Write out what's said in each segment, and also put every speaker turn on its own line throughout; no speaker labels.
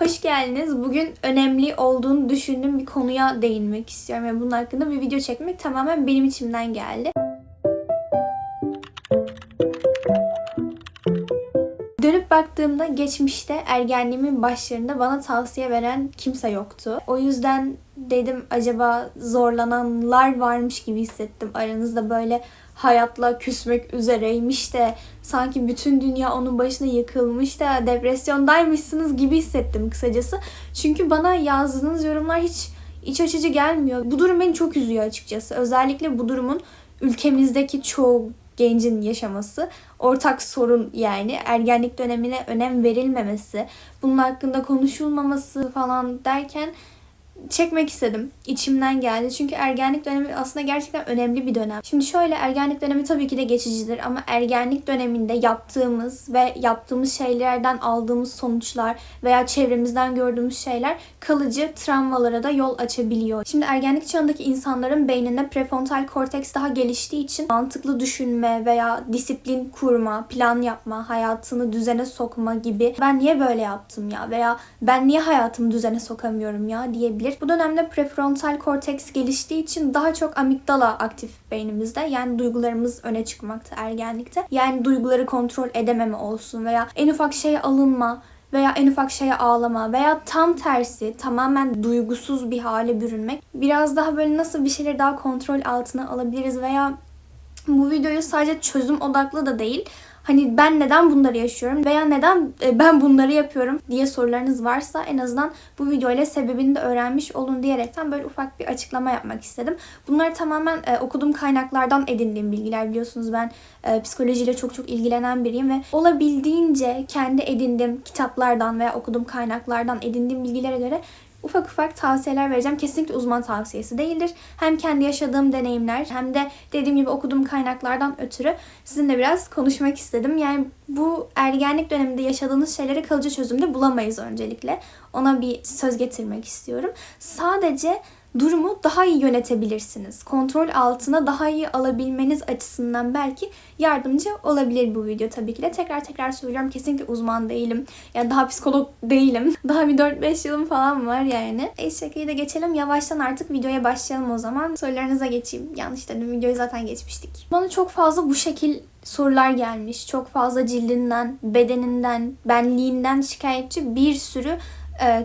Hoş geldiniz. Bugün önemli olduğunu düşündüğüm bir konuya değinmek istiyorum. ve bunun hakkında bir video çekmek tamamen benim içimden geldi. Dönüp baktığımda geçmişte ergenliğimin başlarında bana tavsiye veren kimse yoktu. O yüzden dedim acaba zorlananlar varmış gibi hissettim. Aranızda böyle hayatla küsmek üzereymiş de sanki bütün dünya onun başına yıkılmış da depresyondaymışsınız gibi hissettim kısacası. Çünkü bana yazdığınız yorumlar hiç iç açıcı gelmiyor. Bu durum beni çok üzüyor açıkçası. Özellikle bu durumun ülkemizdeki çoğu gencin yaşaması ortak sorun yani ergenlik dönemine önem verilmemesi, bunun hakkında konuşulmaması falan derken çekmek istedim. İçimden geldi. Çünkü ergenlik dönemi aslında gerçekten önemli bir dönem. Şimdi şöyle ergenlik dönemi tabii ki de geçicidir ama ergenlik döneminde yaptığımız ve yaptığımız şeylerden aldığımız sonuçlar veya çevremizden gördüğümüz şeyler kalıcı travmalara da yol açabiliyor. Şimdi ergenlik çağındaki insanların beyninde prefrontal korteks daha geliştiği için mantıklı düşünme veya disiplin kurma, plan yapma, hayatını düzene sokma gibi ben niye böyle yaptım ya veya ben niye hayatımı düzene sokamıyorum ya diyebilir. Bu dönemde prefrontal korteks geliştiği için daha çok amigdala aktif beynimizde. Yani duygularımız öne çıkmakta ergenlikte. Yani duyguları kontrol edememe olsun veya en ufak şeye alınma, veya en ufak şeye ağlama veya tam tersi tamamen duygusuz bir hale bürünmek. Biraz daha böyle nasıl bir şeyleri daha kontrol altına alabiliriz veya bu videoyu sadece çözüm odaklı da değil hani ben neden bunları yaşıyorum veya neden e, ben bunları yapıyorum diye sorularınız varsa en azından bu videoyla sebebini de öğrenmiş olun diyerekten böyle ufak bir açıklama yapmak istedim. Bunları tamamen e, okuduğum kaynaklardan edindiğim bilgiler biliyorsunuz ben e, psikolojiyle çok çok ilgilenen biriyim ve olabildiğince kendi edindiğim kitaplardan veya okuduğum kaynaklardan edindiğim bilgilere göre ufak ufak tavsiyeler vereceğim. Kesinlikle uzman tavsiyesi değildir. Hem kendi yaşadığım deneyimler hem de dediğim gibi okuduğum kaynaklardan ötürü sizinle biraz konuşmak istedim. Yani bu ergenlik döneminde yaşadığınız şeyleri kalıcı çözümde bulamayız öncelikle. Ona bir söz getirmek istiyorum. Sadece durumu daha iyi yönetebilirsiniz. Kontrol altına daha iyi alabilmeniz açısından belki yardımcı olabilir bu video tabii ki de. Tekrar tekrar söylüyorum kesinlikle uzman değilim. Ya yani daha psikolog değilim. Daha bir 4-5 yılım falan var yani. E şakayı da geçelim. Yavaştan artık videoya başlayalım o zaman. Sorularınıza geçeyim. Yanlış dedim. Videoyu zaten geçmiştik. Bana çok fazla bu şekil sorular gelmiş. Çok fazla cildinden, bedeninden, benliğinden şikayetçi bir sürü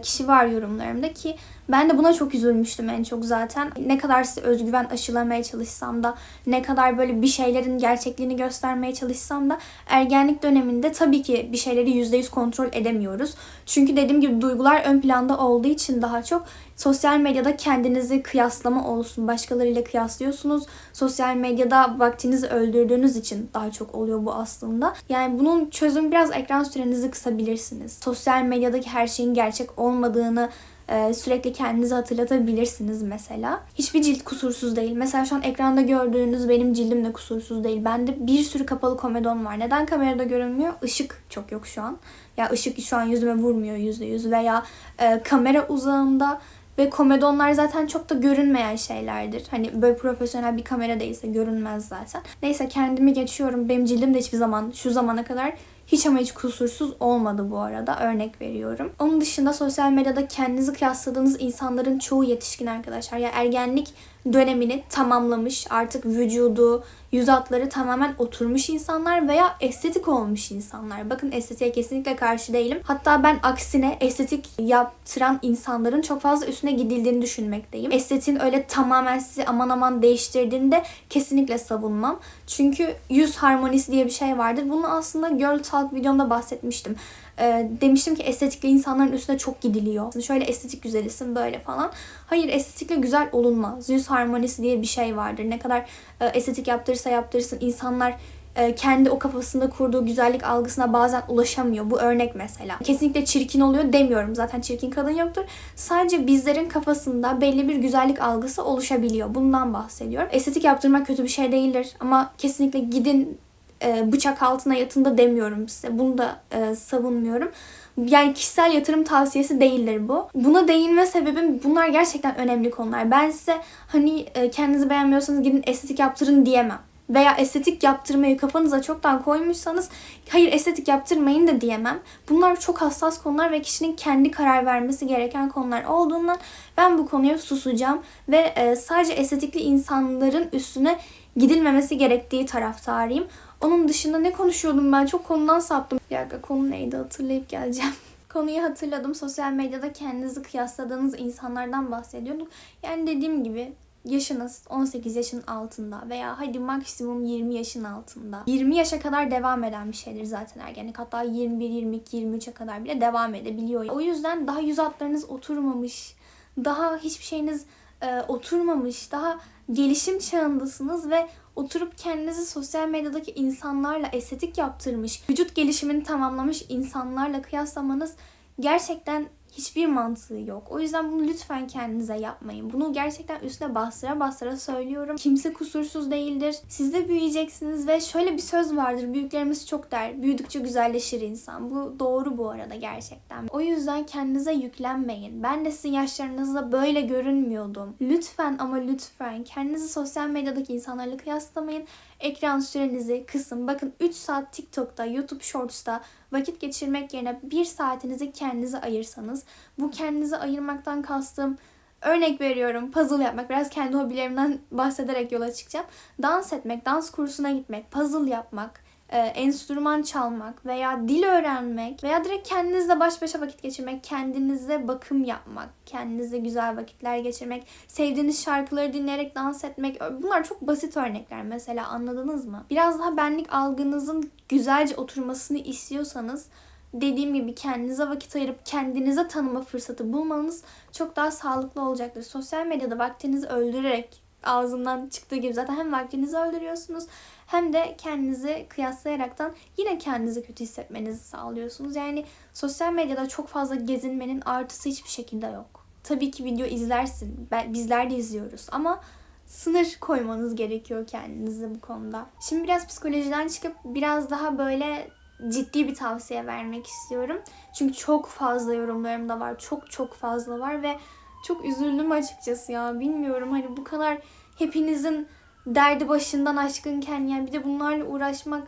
kişi var yorumlarımda ki ben de buna çok üzülmüştüm en çok zaten. Ne kadar size özgüven aşılamaya çalışsam da, ne kadar böyle bir şeylerin gerçekliğini göstermeye çalışsam da ergenlik döneminde tabii ki bir şeyleri %100 kontrol edemiyoruz. Çünkü dediğim gibi duygular ön planda olduğu için daha çok sosyal medyada kendinizi kıyaslama olsun, başkalarıyla kıyaslıyorsunuz. Sosyal medyada vaktinizi öldürdüğünüz için daha çok oluyor bu aslında. Yani bunun çözümü biraz ekran sürenizi kısabilirsiniz. Sosyal medyadaki her şeyin gerçek olmadığını e, sürekli kendinizi hatırlatabilirsiniz mesela. Hiçbir cilt kusursuz değil. Mesela şu an ekranda gördüğünüz benim cildim de kusursuz değil. Bende bir sürü kapalı komedon var. Neden kamerada görünmüyor? Işık çok yok şu an. Ya ışık şu an yüzüme vurmuyor yüzde yüz veya e, kamera uzağında ve komedonlar zaten çok da görünmeyen şeylerdir. Hani böyle profesyonel bir kamera değilse görünmez zaten. Neyse kendimi geçiyorum. Benim cildim de hiçbir zaman şu zamana kadar hiç ama hiç kusursuz olmadı bu arada. Örnek veriyorum. Onun dışında sosyal medyada kendinizi kıyasladığınız insanların çoğu yetişkin arkadaşlar. Ya ergenlik dönemini tamamlamış, artık vücudu, yüz hatları tamamen oturmuş insanlar veya estetik olmuş insanlar. Bakın estetiğe kesinlikle karşı değilim. Hatta ben aksine estetik yaptıran insanların çok fazla üstüne gidildiğini düşünmekteyim. Estetiğin öyle tamamen sizi aman aman değiştirdiğini de kesinlikle savunmam. Çünkü yüz harmonisi diye bir şey vardır. Bunu aslında Girl Talk videomda bahsetmiştim e, demiştim ki estetikle insanların üstüne çok gidiliyor. Şöyle estetik güzelisin böyle falan. Hayır estetikle güzel olunmaz. Yüz harmonisi diye bir şey vardır. Ne kadar e, estetik yaptırırsa yaptırsın insanlar e, kendi o kafasında kurduğu güzellik algısına bazen ulaşamıyor. Bu örnek mesela. Kesinlikle çirkin oluyor demiyorum. Zaten çirkin kadın yoktur. Sadece bizlerin kafasında belli bir güzellik algısı oluşabiliyor. Bundan bahsediyorum. Estetik yaptırmak kötü bir şey değildir. Ama kesinlikle gidin e, bıçak altına yatında demiyorum size. Bunu da e, savunmuyorum. Yani kişisel yatırım tavsiyesi değildir bu. Buna değinme sebebim bunlar gerçekten önemli konular. Ben size hani e, kendinizi beğenmiyorsanız gidin estetik yaptırın diyemem. veya estetik yaptırmayı kafanıza çoktan koymuşsanız hayır estetik yaptırmayın da diyemem. Bunlar çok hassas konular ve kişinin kendi karar vermesi gereken konular olduğundan ben bu konuya susacağım ve e, sadece estetikli insanların üstüne gidilmemesi gerektiği taraftarıyım. Onun dışında ne konuşuyordum ben? Çok konudan saptım. Bir dakika konu neydi hatırlayıp geleceğim. Konuyu hatırladım. Sosyal medyada kendinizi kıyasladığınız insanlardan bahsediyorduk. Yani dediğim gibi yaşınız 18 yaşın altında veya hadi maksimum 20 yaşın altında. 20 yaşa kadar devam eden bir şeydir zaten ergenlik. Hatta 21, 22, 23'e kadar bile devam edebiliyor. O yüzden daha yüz hatlarınız oturmamış, daha hiçbir şeyiniz e, oturmamış, daha gelişim çağındasınız ve oturup kendinizi sosyal medyadaki insanlarla estetik yaptırmış, vücut gelişimini tamamlamış insanlarla kıyaslamanız gerçekten hiçbir mantığı yok. O yüzden bunu lütfen kendinize yapmayın. Bunu gerçekten üstüne bastıra bastıra söylüyorum. Kimse kusursuz değildir. Siz de büyüyeceksiniz ve şöyle bir söz vardır. Büyüklerimiz çok der. Büyüdükçe güzelleşir insan. Bu doğru bu arada gerçekten. O yüzden kendinize yüklenmeyin. Ben de sizin yaşlarınızda böyle görünmüyordum. Lütfen ama lütfen kendinizi sosyal medyadaki insanlarla kıyaslamayın. Ekran sürenizi kısın. Bakın 3 saat TikTok'ta, YouTube Shorts'ta vakit geçirmek yerine 1 saatinizi kendinize ayırsanız. Bu kendinize ayırmaktan kastım Örnek veriyorum puzzle yapmak. Biraz kendi hobilerimden bahsederek yola çıkacağım. Dans etmek, dans kursuna gitmek, puzzle yapmak, e, enstrüman çalmak veya dil öğrenmek veya direkt kendinizle baş başa vakit geçirmek, kendinize bakım yapmak, kendinize güzel vakitler geçirmek, sevdiğiniz şarkıları dinleyerek dans etmek. Bunlar çok basit örnekler mesela anladınız mı? Biraz daha benlik algınızın güzelce oturmasını istiyorsanız dediğim gibi kendinize vakit ayırıp kendinize tanıma fırsatı bulmanız çok daha sağlıklı olacaktır. Sosyal medyada vaktinizi öldürerek ağzımdan çıktığı gibi zaten hem vaktinizi öldürüyorsunuz hem de kendinizi kıyaslayaraktan yine kendinizi kötü hissetmenizi sağlıyorsunuz. Yani sosyal medyada çok fazla gezinmenin artısı hiçbir şekilde yok. Tabii ki video izlersin. Ben, bizler de izliyoruz ama sınır koymanız gerekiyor kendinize bu konuda. Şimdi biraz psikolojiden çıkıp biraz daha böyle ciddi bir tavsiye vermek istiyorum. Çünkü çok fazla yorumlarım da var. Çok çok fazla var ve çok üzüldüm açıkçası ya. Bilmiyorum hani bu kadar hepinizin derdi başından aşkınken yani bir de bunlarla uğraşmak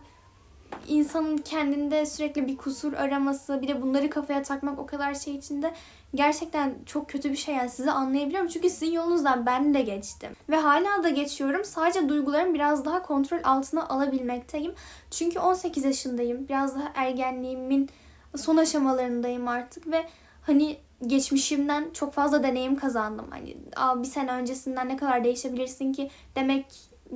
insanın kendinde sürekli bir kusur araması bir de bunları kafaya takmak o kadar şey içinde gerçekten çok kötü bir şey. Yani sizi anlayabiliyorum çünkü sizin yolunuzdan ben de geçtim. Ve hala da geçiyorum. Sadece duygularımı biraz daha kontrol altına alabilmekteyim. Çünkü 18 yaşındayım. Biraz daha ergenliğimin son aşamalarındayım artık ve hani geçmişimden çok fazla deneyim kazandım. Hani bir sene öncesinden ne kadar değişebilirsin ki demek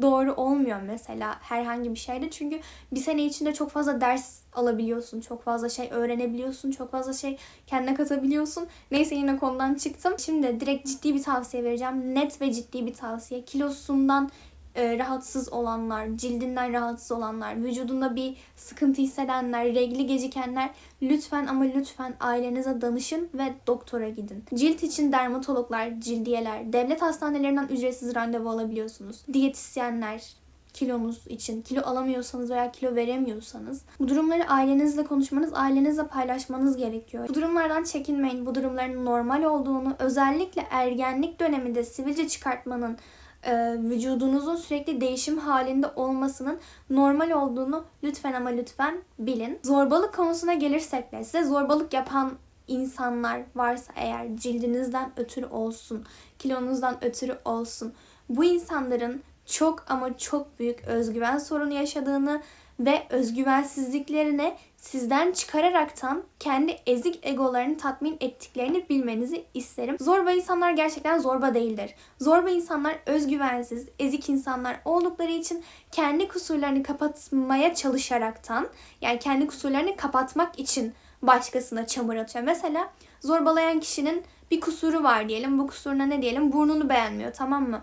doğru olmuyor mesela herhangi bir şeyde. Çünkü bir sene içinde çok fazla ders alabiliyorsun. Çok fazla şey öğrenebiliyorsun. Çok fazla şey kendine katabiliyorsun. Neyse yine konudan çıktım. Şimdi direkt ciddi bir tavsiye vereceğim. Net ve ciddi bir tavsiye. Kilosundan e, rahatsız olanlar, cildinden rahatsız olanlar, vücudunda bir sıkıntı hissedenler, regli gecikenler lütfen ama lütfen ailenize danışın ve doktora gidin. Cilt için dermatologlar, cildiyeler, devlet hastanelerinden ücretsiz randevu alabiliyorsunuz. Diyetisyenler, kilonuz için kilo alamıyorsanız veya kilo veremiyorsanız bu durumları ailenizle konuşmanız, ailenizle paylaşmanız gerekiyor. Bu durumlardan çekinmeyin. Bu durumların normal olduğunu, özellikle ergenlik döneminde sivilce çıkartmanın e, vücudunuzun sürekli değişim halinde olmasının normal olduğunu lütfen ama lütfen bilin. Zorbalık konusuna gelirsek de size zorbalık yapan insanlar varsa eğer cildinizden ötürü olsun, kilonuzdan ötürü olsun bu insanların çok ama çok büyük özgüven sorunu yaşadığını ve özgüvensizliklerini sizden çıkararaktan kendi ezik egolarını tatmin ettiklerini bilmenizi isterim. Zorba insanlar gerçekten zorba değildir. Zorba insanlar özgüvensiz, ezik insanlar oldukları için kendi kusurlarını kapatmaya çalışaraktan yani kendi kusurlarını kapatmak için başkasına çamur atıyor. Mesela zorbalayan kişinin bir kusuru var diyelim. Bu kusuruna ne diyelim? Burnunu beğenmiyor tamam mı?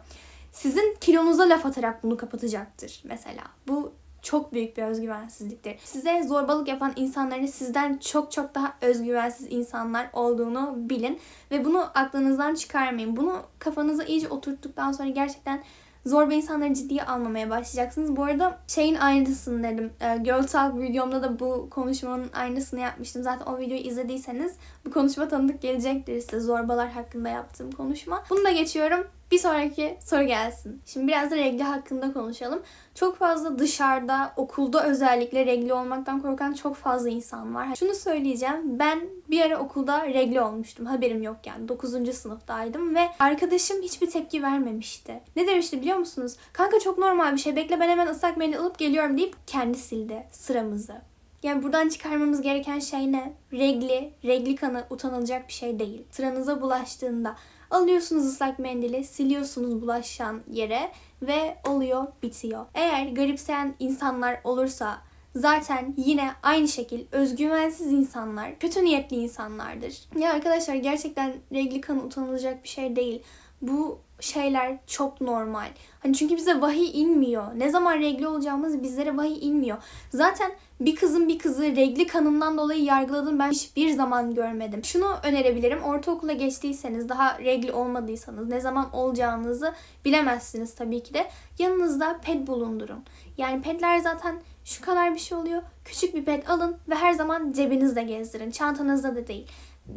Sizin kilonuza laf atarak bunu kapatacaktır mesela. Bu çok büyük bir özgüvensizliktir. Size zorbalık yapan insanların sizden çok çok daha özgüvensiz insanlar olduğunu bilin ve bunu aklınızdan çıkarmayın. Bunu kafanıza iyice oturttuktan sonra gerçekten zorba insanları ciddiye almamaya başlayacaksınız. Bu arada şeyin aynısını dedim. E, Girl Talk videomda da bu konuşmanın aynısını yapmıştım. Zaten o videoyu izlediyseniz bu konuşma tanıdık gelecektir size. Zorbalar hakkında yaptığım konuşma. Bunu da geçiyorum. Bir sonraki soru gelsin. Şimdi biraz da regli hakkında konuşalım. Çok fazla dışarıda, okulda özellikle regli olmaktan korkan çok fazla insan var. Şunu söyleyeceğim. Ben bir ara okulda regli olmuştum. Haberim yok yani. 9. sınıftaydım ve arkadaşım hiçbir tepki vermemişti. Ne demişti biliyor musunuz? Kanka çok normal bir şey. Bekle ben hemen ıslak mendil alıp geliyorum deyip kendi sildi sıramızı. Yani buradan çıkarmamız gereken şey ne? Regli, regli kanı utanılacak bir şey değil. Sıranıza bulaştığında alıyorsunuz ıslak mendili, siliyorsunuz bulaşan yere ve oluyor, bitiyor. Eğer garipseyen insanlar olursa zaten yine aynı şekil özgüvensiz insanlar, kötü niyetli insanlardır. Ya arkadaşlar gerçekten regli kanı utanılacak bir şey değil. Bu şeyler çok normal. Hani çünkü bize vahiy inmiyor. Ne zaman regli olacağımız bizlere vahiy inmiyor. Zaten bir kızın bir kızı regli kanından dolayı yargıladığını ben hiçbir zaman görmedim. Şunu önerebilirim. Ortaokula geçtiyseniz, daha regli olmadıysanız, ne zaman olacağınızı bilemezsiniz tabii ki de. Yanınızda ped bulundurun. Yani pedler zaten şu kadar bir şey oluyor. Küçük bir ped alın ve her zaman cebinizde gezdirin. Çantanızda da değil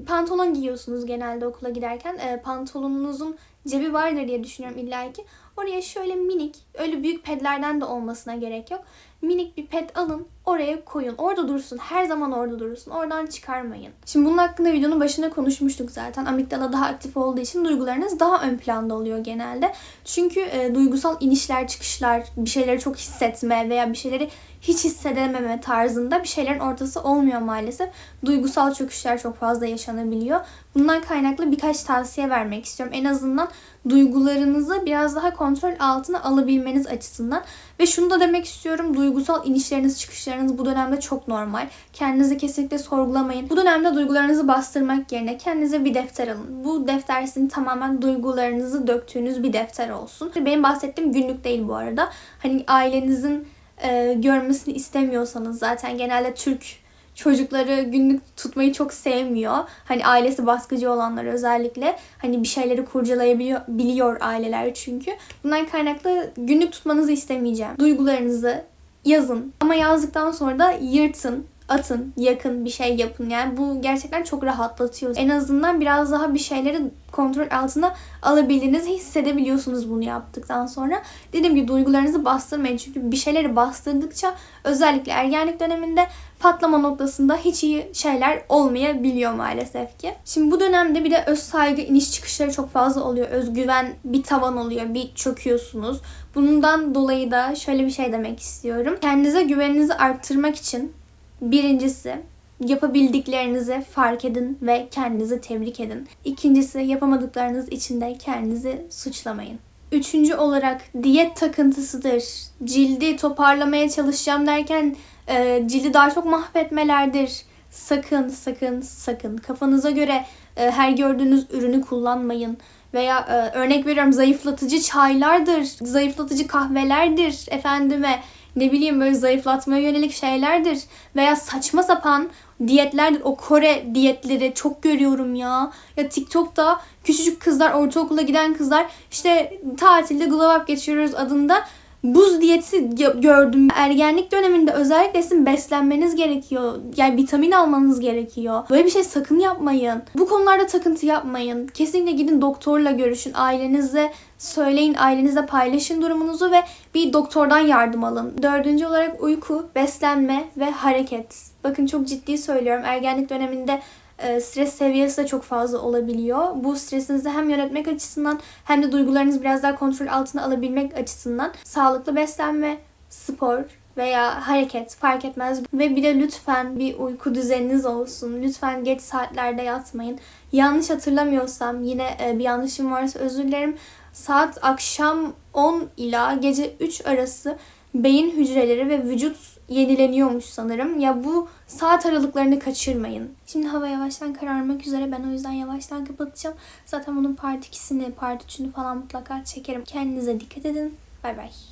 pantolon giyiyorsunuz genelde okula giderken. E, pantolonunuzun cebi vardır diye düşünüyorum illa ki. Oraya şöyle minik, öyle büyük pedlerden de olmasına gerek yok. Minik bir ped alın, oraya koyun. Orada dursun. Her zaman orada dursun. Oradan çıkarmayın. Şimdi bunun hakkında videonun başında konuşmuştuk zaten. Amigdala daha aktif olduğu için duygularınız daha ön planda oluyor genelde. Çünkü e, duygusal inişler, çıkışlar, bir şeyleri çok hissetme veya bir şeyleri hiç hissedememe tarzında bir şeylerin ortası olmuyor maalesef. Duygusal çöküşler çok fazla yaşanabiliyor. Bundan kaynaklı birkaç tavsiye vermek istiyorum. En azından duygularınızı biraz daha kontrol altına alabilmeniz açısından. Ve şunu da demek istiyorum. Duygusal inişleriniz, çıkışlarınız bu dönemde çok normal. Kendinizi kesinlikle sorgulamayın. Bu dönemde duygularınızı bastırmak yerine kendinize bir defter alın. Bu defter sizin tamamen duygularınızı döktüğünüz bir defter olsun. Benim bahsettiğim günlük değil bu arada. Hani ailenizin e, görmesini istemiyorsanız zaten genelde Türk çocukları günlük tutmayı çok sevmiyor. Hani ailesi baskıcı olanlar özellikle hani bir şeyleri kurcalayabiliyor biliyor aileler çünkü. Bundan kaynaklı günlük tutmanızı istemeyeceğim. Duygularınızı yazın. Ama yazdıktan sonra da yırtın atın, yakın bir şey yapın. Yani bu gerçekten çok rahatlatıyor. En azından biraz daha bir şeyleri kontrol altına alabildiğinizi hissedebiliyorsunuz bunu yaptıktan sonra. Dediğim gibi duygularınızı bastırmayın. Çünkü bir şeyleri bastırdıkça özellikle ergenlik döneminde patlama noktasında hiç iyi şeyler olmayabiliyor maalesef ki. Şimdi bu dönemde bir de öz saygı iniş çıkışları çok fazla oluyor. Özgüven bir tavan oluyor. Bir çöküyorsunuz. Bundan dolayı da şöyle bir şey demek istiyorum. Kendinize güveninizi arttırmak için Birincisi yapabildiklerinizi fark edin ve kendinizi tebrik edin. İkincisi yapamadıklarınız için de kendinizi suçlamayın. Üçüncü olarak diyet takıntısıdır. Cildi toparlamaya çalışacağım derken e, cildi daha çok mahvetmelerdir. Sakın sakın sakın kafanıza göre e, her gördüğünüz ürünü kullanmayın. Veya e, örnek veriyorum zayıflatıcı çaylardır, zayıflatıcı kahvelerdir efendime ne bileyim böyle zayıflatmaya yönelik şeylerdir veya saçma sapan diyetlerdir. O Kore diyetleri çok görüyorum ya. Ya TikTok'ta küçücük kızlar, ortaokula giden kızlar işte tatilde glow up geçiriyoruz adında buz diyeti gördüm. Ergenlik döneminde özellikle sizin beslenmeniz gerekiyor. Yani vitamin almanız gerekiyor. Böyle bir şey sakın yapmayın. Bu konularda takıntı yapmayın. Kesinlikle gidin doktorla görüşün. Ailenizle söyleyin, ailenizle paylaşın durumunuzu ve bir doktordan yardım alın. Dördüncü olarak uyku, beslenme ve hareket. Bakın çok ciddi söylüyorum. Ergenlik döneminde stres seviyesi de çok fazla olabiliyor. Bu stresinizi hem yönetmek açısından hem de duygularınızı biraz daha kontrol altına alabilmek açısından sağlıklı beslenme, spor veya hareket fark etmez. Ve bir de lütfen bir uyku düzeniniz olsun. Lütfen geç saatlerde yatmayın. Yanlış hatırlamıyorsam yine e, bir yanlışım varsa özür dilerim. Saat akşam 10 ila gece 3 arası beyin hücreleri ve vücut yenileniyormuş sanırım. Ya bu saat aralıklarını kaçırmayın. Şimdi hava yavaştan kararmak üzere. Ben o yüzden yavaştan kapatacağım. Zaten bunun part 2'sini, part 3'ünü falan mutlaka çekerim. Kendinize dikkat edin. Bay bay.